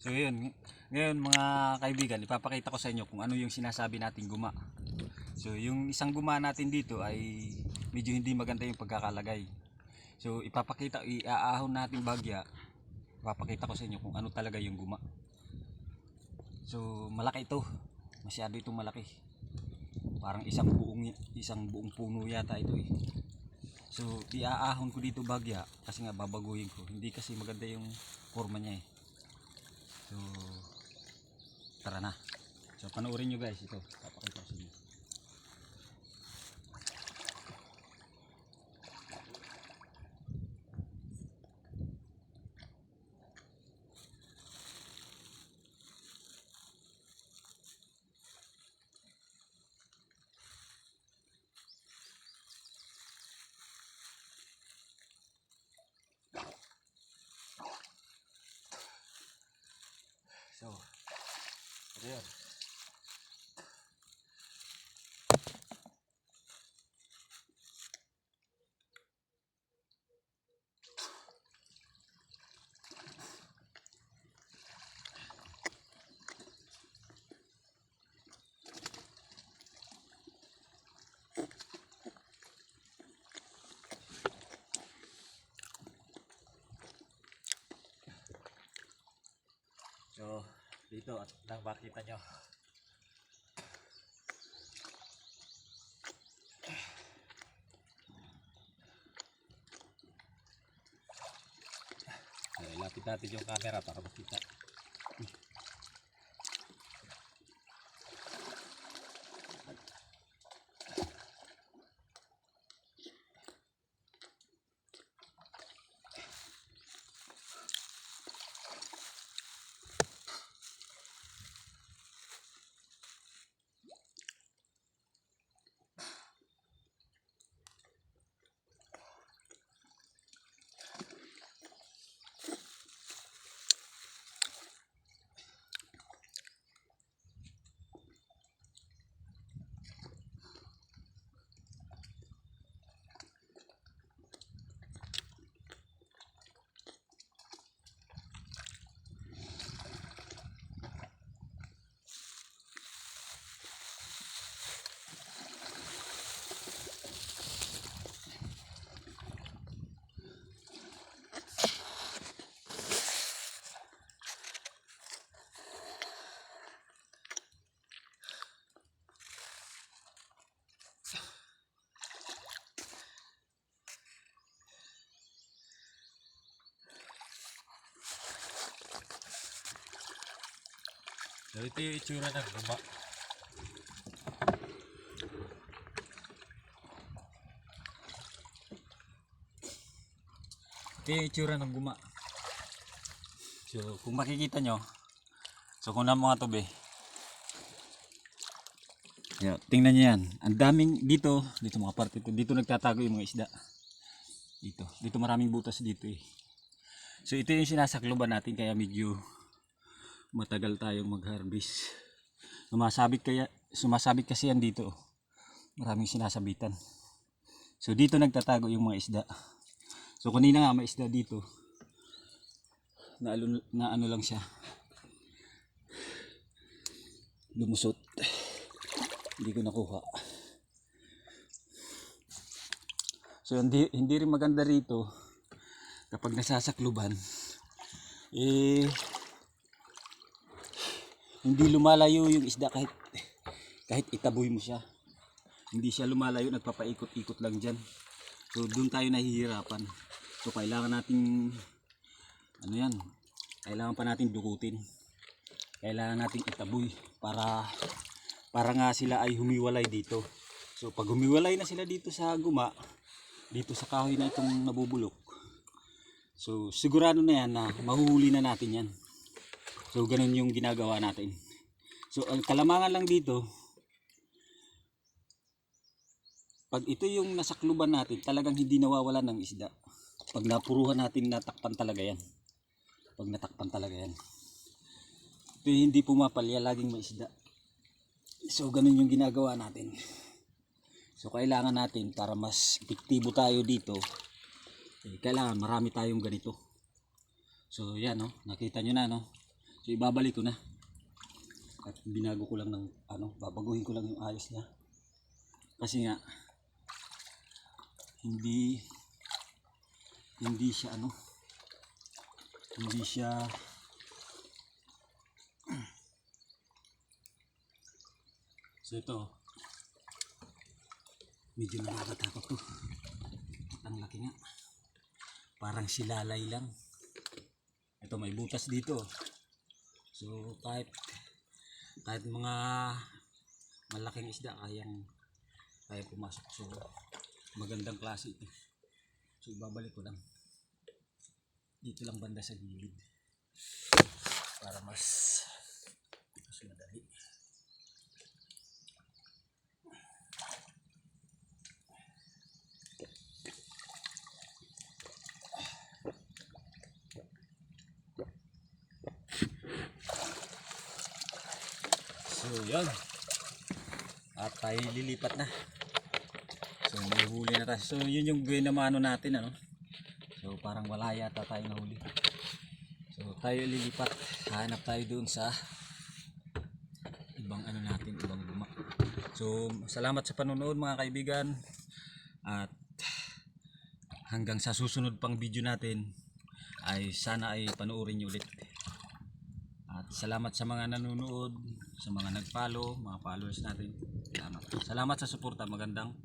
So yun, ngayon mga kaibigan, ipapakita ko sa inyo kung ano yung sinasabi nating guma. So yung isang guma natin dito ay medyo hindi maganda yung pagkakalagay. So ipapakita, iaahon natin bagya, ipapakita ko sa inyo kung ano talaga yung guma. So malaki ito, masyado itong malaki. Parang isang buong isang buong puno yata ito eh. So iaahon ko dito bagya kasi nga babaguhin ko. Hindi kasi maganda yung forma niya eh. So, tara na. So, panoorin nyo guys ito. Papakita ko sa inyo. So, ito yun. So, dito at nang makita nyo. Okay, lapit natin yung camera para makita. So ito yung itsura ng guma. Ito yung itsura ng guma. So kung makikita nyo, so kung na mga tobe, Yeah, tingnan niyo yan. Ang daming dito, dito mga parte ito, dito nagtatago yung mga isda. Dito, dito maraming butas dito eh. So ito yung sinasakloban natin kaya medyo matagal tayong mag-harvest. Sumasabit kaya sumasabit kasi yan dito. oh. Maraming sinasabitan. So dito nagtatago yung mga isda. So kanina nga may isda dito. Na, na ano lang siya. Lumusot. Hindi ko nakuha. So hindi, hindi rin maganda rito kapag nasasakluban eh hindi lumalayo yung isda kahit kahit itaboy mo siya. Hindi siya lumalayo, nagpapaikot-ikot lang dyan. So doon tayo nahihirapan. So kailangan nating ano yan, kailangan pa natin dukutin. Kailangan nating itaboy para para nga sila ay humiwalay dito. So pag humiwalay na sila dito sa guma, dito sa kahoy na itong nabubulok. So sigurado na yan na mahuhuli na natin yan. So ganun yung ginagawa natin. So ang kalamangan lang dito, pag ito yung nasakluban natin, talagang hindi nawawalan ng isda. Pag napuruhan natin, natakpan talaga yan. Pag natakpan talaga yan. Ito hindi pumapalya, laging may isda. So ganun yung ginagawa natin. So kailangan natin para mas epektibo tayo dito, eh, kailangan marami tayong ganito. So yan no, nakita nyo na no. So ibabalik ko na. At binago ko lang ng ano, babaguhin ko lang yung ayos niya. Kasi nga hindi hindi siya ano hindi siya So ito medyo nakakatakot to. Ang laki nga. Parang silalay lang. Ito may butas dito. So kahit kahit mga malaking isda kayang kaya pumasok. So magandang klase ito. So babalik ko lang. Dito lang banda sa gilid. Para mas mas madali. So yun. At tayo lilipat na. So may huli na tayo. So yun yung buhay na mano natin ano. So parang wala yata tayo nahuli. So tayo lilipat. Hanap tayo doon sa ibang ano natin, ibang guma. So salamat sa panonood mga kaibigan. At hanggang sa susunod pang video natin ay sana ay panoorin nyo ulit. At salamat sa mga nanonood, sa mga nag-follow, mga followers natin. Salamat. Salamat sa suporta. Magandang